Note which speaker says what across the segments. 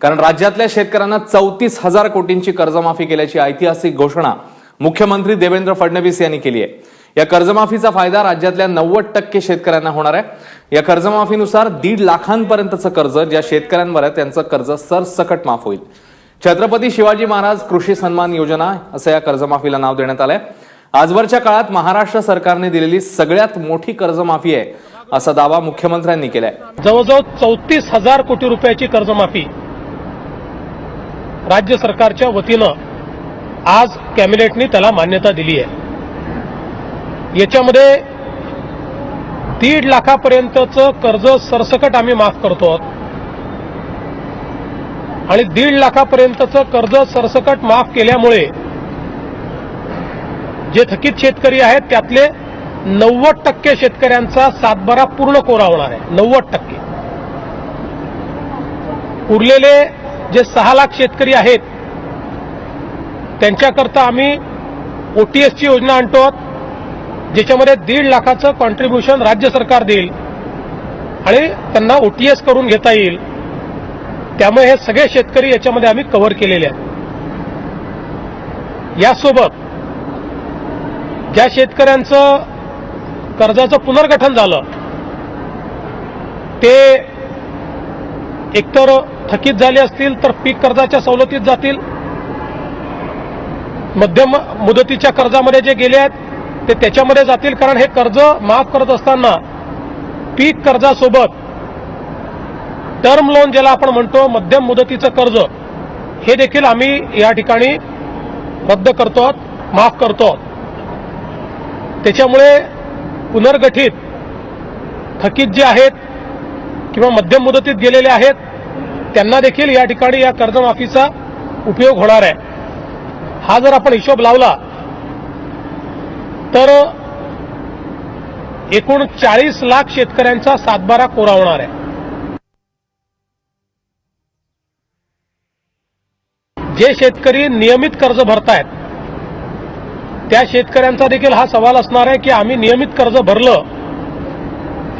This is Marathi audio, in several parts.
Speaker 1: कारण राज्यातल्या शेतकऱ्यांना चौतीस हजार कोटींची कर्जमाफी केल्याची ऐतिहासिक घोषणा मुख्यमंत्री देवेंद्र फडणवीस यांनी केली आहे. या कर्जमाफीचा फायदा राज्यातल्या नव्वद टक्के शेतकऱ्यांना होणार आहे. या कर्जमाफीनुसार दीड लाखांपर्यंतचं कर्ज ज्या शेतकऱ्यांवर आहे त्यांचं कर्ज सरसकट माफ होईल. छत्रपती शिवाजी महाराज कृषी सन्मान योजना असं या कर्जमाफीला नाव देण्यात आलंय. आजवरच्या काळात महाराष्ट्र सरकारने दिलेली सगळ्यात मोठी कर्जमाफी आहे असा दावा मुख्यमंत्र्यांनी केलाय.
Speaker 2: जवळजवळ चौतीस हजार कोटी रुपयाची कर्जमाफी राज्य सरकारच्या वतीनं आज कॅबिनेटने त्याला मान्यता दिली आहे. याच्यामध्ये दीड लाखापर्यंतचं कर्ज सरसकट आम्ही माफ करतो आणि दीड लाखापर्यंतचं कर्ज सरसकट माफ केल्यामुळे जे थकीत शेतकरी आहेत त्यातले नव्वद टक्के शेतकऱ्यांचा सातबारा पूर्ण कोरा होणार आहे. नव्वद टक्के. उरलेले जे सहा लाख शेतकरी आहेत त्यांच्याकरता आम्ही ओटीएसची योजना आणतो आहोत, ज्याच्यामध्ये दीड लाखाचं कॉन्ट्रीब्युशन राज्य सरकार देईल आणि त्यांना ओटीएस करून घेता येईल. त्यामुळे हे सगळे शेतकरी याच्यामध्ये आम्ही कव्हर केलेले आहेत. यासोबत ज्या शेतकऱ्यांचं कर्जाचं पुनर्गठन झालं ते एकतर थकीत झाले असतील तर पीक कर्जाच्या सवलतीत जातील. मध्यम मुदतीच्या कर्जामध्ये जे गेले आहेत ते त्याच्यामध्ये जातील. कारण हे कर्ज माफ करत असताना पीक कर्जासोबत टर्म लोन ज्याला आपण म्हणतो मध्यम मुदतीचं कर्ज हे देखील आम्ही या ठिकाणी रद्द करतो आहोत माफ करतो आहोत. त्याच्यामुळे पुनर्गठित थकीत जे आहेत किंवा मध्यम मुदतीत गेलेले आहेत त्यांना देखील या ठिकाणी या कर्जमाफीचा उपयोग होणार आहे. हा जर आपण हिशोब लावला तर एकूण चाळीस लाख शेतकऱ्यांचा सातबारा कोरा होणार आहे. जे शेतकरी नियमित कर्ज भरतायत त्या शेतकऱ्यांचा देखील हा सवाल असणार आहे की आम्ही नियमित कर्ज भरलं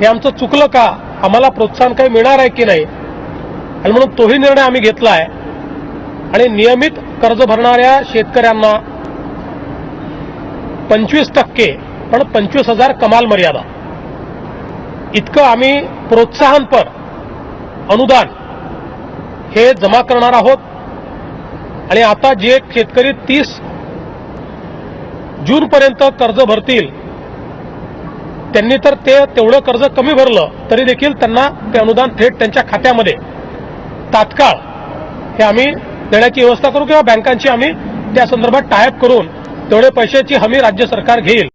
Speaker 2: हे आमचं चुकलं का? आम्हाला प्रोत्साहन काही मिळणार आहे की नाही? आणि म्हणून तोही निर्णय आम्ही घेतला आहे आणि नियमित कर्ज भरणाऱ्या शेतकऱ्यांना पंचवीस टक्के पण पंचवीस हजार कमाल मर्यादा. इतकं आम्ही प्रोत्साहनपर अनुदान हे जमा करणार आहोत. आणि आता जे शेतकरी तीस जूनपर्यंत कर्ज भरतील त्यांनी तर ते तेवढं कर्ज कमी भरलं तरी देखील त्यांना ते अनुदान थेट त्यांच्या खात्यामध्ये. तात्काळ हे आम्ही देण्याची व्यवस्था करू किंवा बँकांची आम्ही त्या संदर्भात टायअप करून तेवढे पैशाची हमी राज्य सरकार घेईल.